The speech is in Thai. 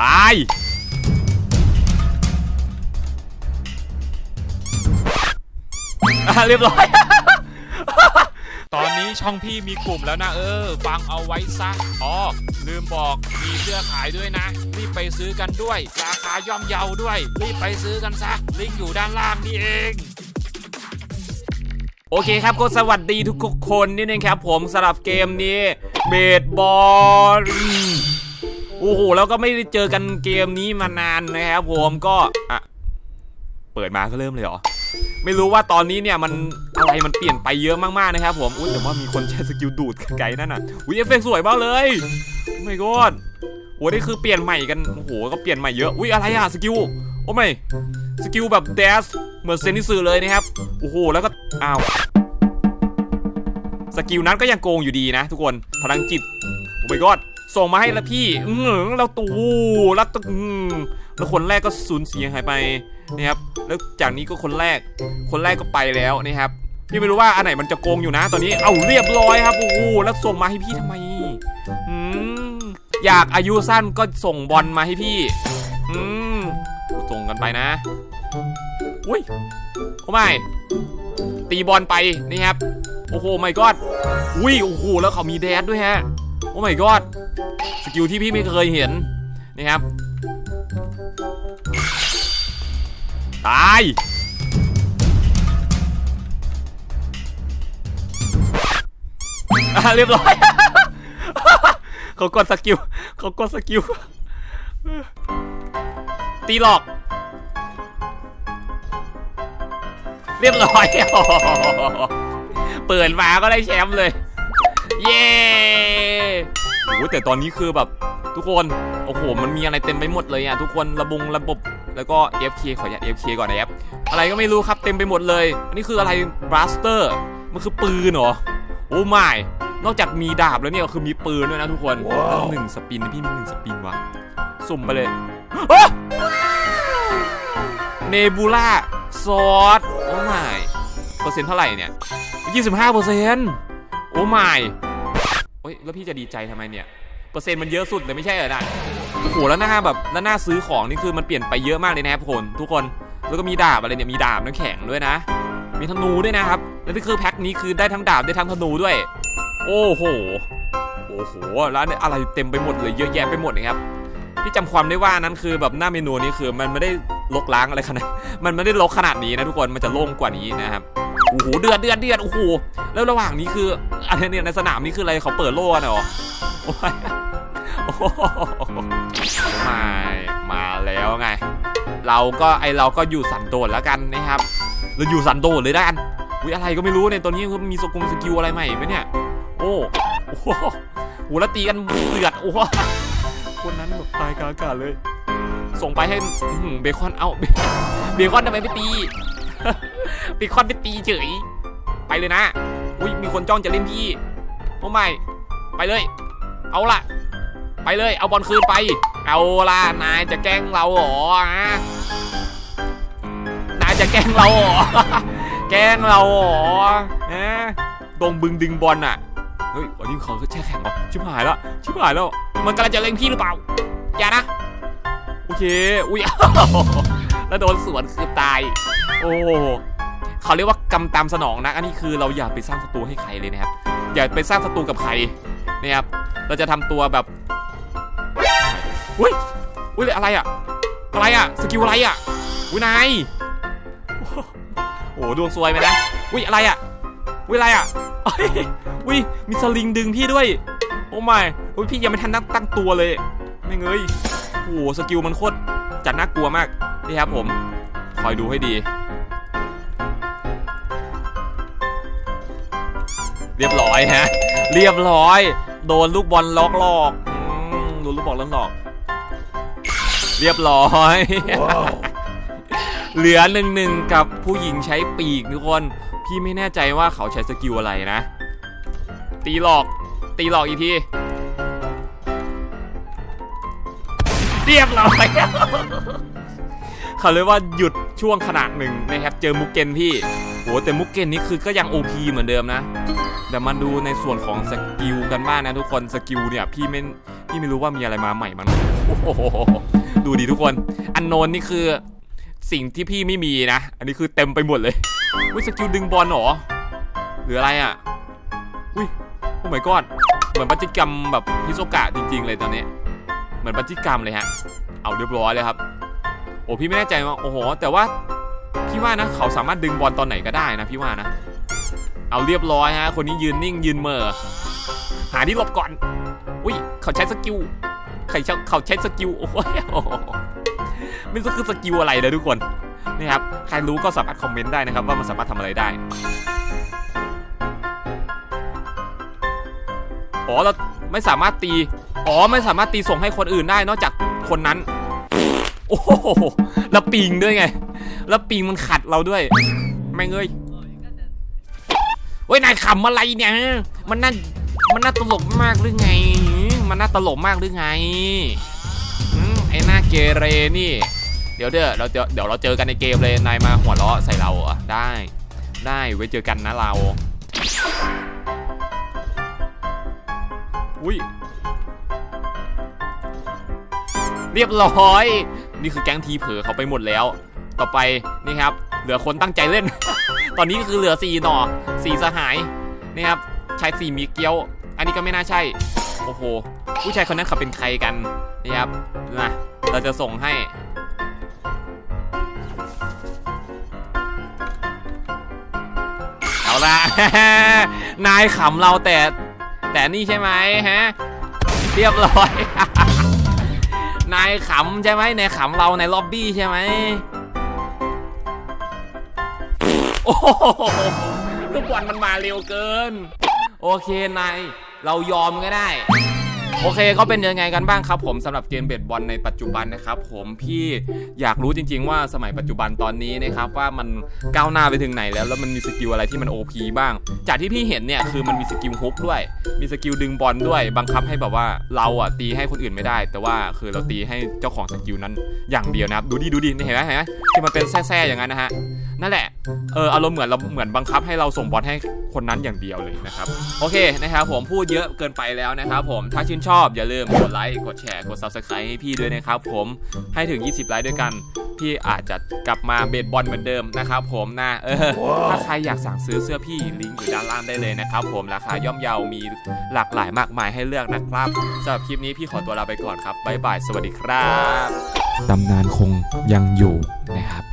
ตาย อะเรียบร้อย ตอนนี้ช่องพี่มีกลุ่มแล้วนะเออ ฟังเอาไว้ซะอ๋อลืมบอกมีเสื้อขายด้วยนะ รีบไปซื้อกันด้วย ราคาย่อมเยาด้วย รีบไปซื้อกันซะ ลิงก์อยู่ด้านล่างนี่เอง โอเคครับก็สวัสดีทุกๆคนนี่นะครับผมสำหรับเกมนี้เบสบอลโอ้โหแล้วก็ไม่ได้เจอกันเกมนี้มานานนะครับผมก็อะเปิดมาก็เริ่มเลยเหรอไม่รู้ว่าตอนนี้เนี่ยมันอะไรมันเปลี่ยนไปเยอะมากๆนะครับผมอุ้ยแต่ว่ามีคนใช้สกิลดูดไกลนั่นน่ะอุ้ยเอฟเฟกต์สวยมากเลยโอ้ my god โอ้นี่คือเปลี่ยนใหม่กันโอ้โหก็เปลี่ยนใหม่เยอะอุ้ยอะไรอะสกิลโอ้ไม่สกิลแบบเดสเหมือนเซนิสึเลยนะครับโอ้โหแล้วก็อ้าวสกิลนั้นก็ยังโกงอยู่ดีนะ ทุกคนพลังจิตโอ้ my god ส่งมาให้แล้วพี่อือเราตูแล้วตอืมแล้วคนแรกก็สูญเสียหายไปนะครับ แล้วจากนี้ก็คนแรก คนแรกก็ไปแล้วนะครับ พี่ไม่รู้ว่าอันไหนมันจะโกงอยู่นะตอนนี้ เอาเรียบร้อยครับ โอ้โหแล้วส่งมาให้พี่ทำไม อืม อยากอายุสั้นก็ส่งบอลมาให้พี่ อืม ส่งกันไปนะ อุ้ยโอ้ไม่ ตีบอลไปนี่ครับ โอ้โหไม่กอดอุ้ย โอ้โห แล้วเขามีแดดด้วยฮะ โอ้ไม่กอดสกิลที่พี่ไม่เคยเห็นนี่ครับ ตายอะเรียบร้อย เขากดสกิลเขากดสกิล ตีหลอก เรียบร้อย เปิดมาก็ได้แชมป์เลย เย้ โอ้โหแต่ตอนนี้คือแบบทุกคนโอ้โหมันมีอะไรเต็มไปหมดเลยอะทุกคนระบงระบบแล้วก็ FK ขออย่า FK ก่อนนะครับอะไรก็ไม่รู้ครับเต็มไปหมดเลย อันนี้คืออะไรบลัสเตอร์มันคือปืนเหรอโอ้ไม่นอกจากมีดาบแล้วเนี่ยคือมีปืนด้วยนะทุกคนแล้วหนึ่งสปินพี่มีหนึ่งสปินวะสุ่มไปเลยเนบูล่าซอสโอ้ไม่เปอร์เซ็นต์เท่าไหร่เนี่ย 25เปอร์เซ็นต์โอ้ไม่โอ้ย แล้วพี่จะดีใจทำไมเนี่ยเปอร์เซ็นต์มันเยอะสุดเลยไม่ใช่เหรอนะโอ้โหแล้วหน้าแบบแล้วหน้าซื้อของนี่คือมันเปลี่ยนไปเยอะมากเลยนะครับทุกคนทุกคนแล้วก็มีดาบอะไรเนี่ยมีดาบน้ำแข็งด้วยนะ มีธนูด้วยนะครับแล้วที่คือแพ็คนี้คือได้ทั้งดาบได้ทั้งธนูด้วย โอ้โหโอ้โหแล้วเนี่ยอะไรเต็มไปหมดเลยเยอะแยะไปหมดนะครับพี่จำความได้ว่านั้นคือแบบหน้าเมนูนี้คือมันไม่ได้ลกล้างอะไรขนาดมันไม่ได้ลกขนาดนี้นะทุกคนมันจะโล่งกว่านี้นะครับโอ้โหเดือดเดือดเดือดโอ้โหแล้วระหว่างนี้คือ อะไรเนี่ยในสนามนี้คืออะไรเขาเปิดโล่กันเหรอโอ้ยโอ้โหมามาแล้วไง เราก็ไอเราก็อยู่สันโดษแล้วกันนะครับเราอยู่สันโดษเลยด้านอุ้ยอะไรก็ไม่รู้เนี่ยตอนนี้คือมีสกุลสกิลอะไรใหม่ไหมเนี่ยโอ้โอ้โหโหแล้วตีกันเดือดโอ้โหคนนั้นแบบตายกลางอากาศเลย ส่งไปให้อื้อหือเบคอนเอาเบเบคอนทำไมไม่ตีเบคอนไปตีเฉยไปเลยนะ อุ้ยมีคนจ้องจะเล่นพี่โอ้ไม่ไปเลย เอาล่ะไปเลย เอาบอลคืนไป เอาล่ะนายจะแกล้งเราเหรอฮะนายจะแกล้งเราเหรอแกล้งเราเหรอฮะตรงบึงดึงบอลน่ะเฮ้ยวันนี้เขาก็แช่แข็งวะชิบหายแล้วชิบหายแล้ว มันกำลังจะเล็งพี่หรือเปล่า อย่านะ โอเค อุ้ยแล้วโดนสวนคือตาย โอ้ เขาเรียกว่ากำตามสนองนะ อันนี้คือเราอย่าไปสร้างศัตรูให้ใครเลยนะครับ อย่าไปสร้างศัตรูกับใครนะครับ เราจะทำตัวแบบอุ้ยอุ้ยอะไรอะอะไรอะสกิลอะไรอะอุ้ยนายโอ้โหดวงซวยไหมนะอุ้ยอะไรอะอุ้ยอะไรอะอุ้ยมีสลิงดึงพี่ด้วยโอ้ไม่อุ้ยพี่ยังไม่ทันตั้งตั้งตัวเลย ไม่เงยโอ้โหสกิลมันโคตรจัดน่ากลัวมากนี่ครับผม คอยดูให้ดี เรียบร้อยฮะ เรียบร้อย โดนลูกบอลล็อกหลอกอืมโดนลูกบอลล็อกหลอก เรียบร้อยเหลือหนึ่งหนึ่งกับผู้หญิงใช้ปีกทุกคน พี่ไม่แน่ใจว่าเขาใช้สกิลอะไรนะ ตีหลอก ตีหลอกอีกทีเรียบร้อยเขาเรียกว่าหยุดช่วงขนาดหนึ่งนะครับ เจอมุกเกนพี่โหแต่มุกเกนนี่คือก็ยัง OP เหมือนเดิมนะเดี๋ยวมาดูในส่วนของสกิลกันบ้างนะทุกคนสกิลเนี่ยพี่ไม่พี่ไม่รู้ว่ามีอะไรมาใหม่มั้งโอ้โหดูดิทุกคน อันโนนนี่คือสิ่งที่พี่ไม่มีนะ อันนี้คือเต็มไปหมดเลยอุ้ยสกิลดึงบอลหรอหรืออะไรอะอุ้ยโอ้ my god เหมือนปัจิกรรมแบบพิโซกะจริง ๆ เลยตอนนี้ เหมือนปัจิกรรมเลยฮะ เอาเรียบร้อยเลยครับ โอ้พี่ไม่แน่ใจว่าโอ้โหแต่ว่าพี่ว่านะเขาสามารถดึงบอลตอนไหนก็ได้นะพี่ว่านะ เอาเรียบร้อยฮะ คนนี้ยืนนิ่งยืนเม่อหาที่หลบก่อน อุ้ยเขาใช้สกิลใช้เขาใช้สกิลโอ้โหไม่รู้คือสกิลอะไรเลยทุกคนนี่ครับใครรู้ก็สามารถคอมเมนต์ได้นะครับ ว่ามันสามารถทำอะไรได้อ๋อเราไม่สามารถตีอ๋อไม่สามารถตีส่งให้คนอื่นได้นอกจากคนนั้น โอ้โหแล้วปิงด้วยไง แล้วปิงมันขัดเราด้วยแม่งเอ้ย เว้ยนายขำอะไรเนี่ย มันน่ามันน่าตลกมากหรือไง มันน่าตลกมากหรือไงไอ้หน้าเกเรนี่ เดี๋ยวเด้อเราเดี๋ยวเดี๋ยวเราเจอกันในเกมเลยนายมาหัวเราะใส่เราเหรอได้ ได้ไว้เจอกันนะเรา อุ้ยเรียบร้อย นี่คือแก๊งทีเผลอเขาไปหมดแล้ว ต่อไปนี่ครับ เหลือคนตั้งใจเล่น ตอนนี้คือเหลือสีหน่อสีสหายนี่ครับชายสีมีเกี้ยว อันนี้ก็ไม่น่าใช่ โอ้โห ผู้ชายคนนั้นเขาเป็นใครกันนี่ครับนะเราจะส่งให้เอาละนายขำเราแต่แต่นี่ใช่ไหมฮะเรียบร้อย นายขำใช่ไหมนายขำเราในล็อบบี้ใช่ไหม โอ้โหลูกบอลมันมาเร็วเกิน โอเคนายเรายอมก็ได้ โอเคก็เป็นยังไงกันบ้างครับ ผมสำหรับเกมเบสบอลในปัจจุบันนะครับ ผมพี่อยากรู้จริง ๆ ว่าสมัยปัจจุบันตอนนี้นะครับว่ามันก้าวหน้าไปถึงไหนแล้วแล้วมันมีสกิลอะไรที่มัน OP บ้าง จากที่พี่เห็นเนี่ยคือมันมีสกิลฮุกด้วย มีสกิลดึงบอลด้วย บังคับให้แบบว่าเราอะตีให้คนอื่นไม่ได้ แต่ว่าคือเราตีให้เจ้าของสกิลนั้นอย่างเดียวนะครับดูดิดูดินี่เห็นไหมเห็นไหมที่มันเป็นแซ่ๆอย่างนั้นนะฮะนั่นแหละ เอออารมณ์เหมือนเราเหมือนบังคับให้เราส่งบอลให้คนนั้นอย่างเดียวเลยนะครับ โอเคนะครับผมพูดเยอะเกินไปแล้วนะครับผม ถ้าชื่นชอบอย่าลืมกดไลค์ กดแชร์ กด subscribe ให้พี่ด้วยนะครับผม ให้ถึง 20 ไลค์ด้วยกัน พี่อาจจะกลับมาเบสบอลเหมือนเดิมนะครับผมนะ เออ ถ้าใครอยากสั่งซื้อเสื้อพี่ลิงก์อยู่ด้านล่างได้เลยนะครับผมราคาย่อมเยา มีหลากหลายมากมายให้เลือกนะครับสำหรับคลิปนี้พี่ขอตัวลาไปก่อนครับบ๊ายบาย สวัสดีครับ ตำนานคงยังอยู่นะครับ